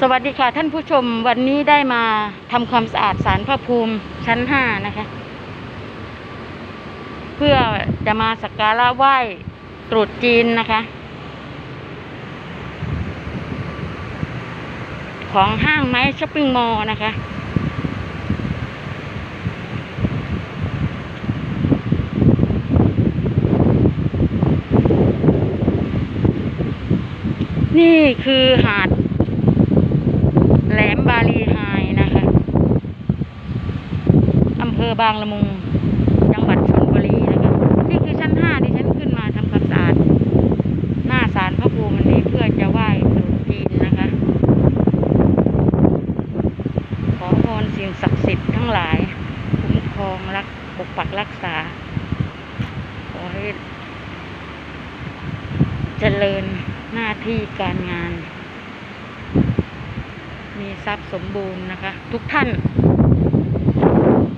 สวัสดีค่ะท่านผู้ชมวันนี้ได้มาทำความสะอาดสารพระภูมิชั้นห้านะคะ เพื่อจะมาสักการะไหว้ตรุษจีนนะคะ ของห้างไม้ช้อปปิ้งมอลล์นะคะ นี่คือหาด บาลีไฮนะคะอำเภอบางละมุง จังหวัดชลบุรีนะคะนี่คือชั้นห้าที่ฉันขึ้นมาทำความสะอาดหน้าศาลพระภูมิวันนี้เพื่อจะไหว้ตรุษจีนนะคะ ขอพรสิ่งศักดิ์สิทธิ์ทั้งหลายคุ้มครองรักปกปักรักษา ขอให้เจริญหน้าที่การงาน มีทรัพย์สมบูรณ์นะคะ ทุกท่าน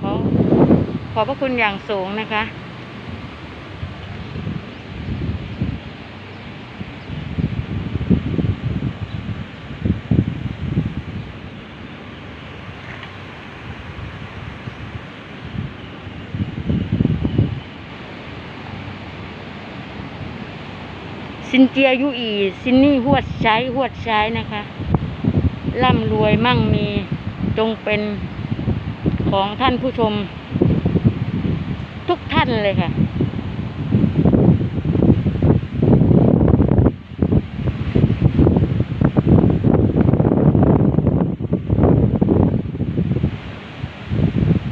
ขอขอบพระคุณอย่างสูงนะคะ ซินเจียยุอี ซินนี่หวดใช้หวดใช้นะคะ ร่ำรวยมั่งมีจงเป็นของท่านผู้ชม ทุกท่านเลยค่ะ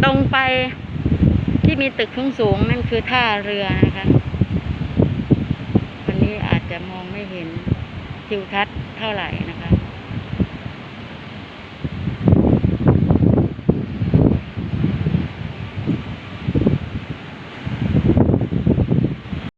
ตรงไปที่มีตึกสูงๆนั่นคือท่าเรือนะคะวันนี้อาจจะมองไม่เห็นทิวทัศน์เท่าไหร่นะคะ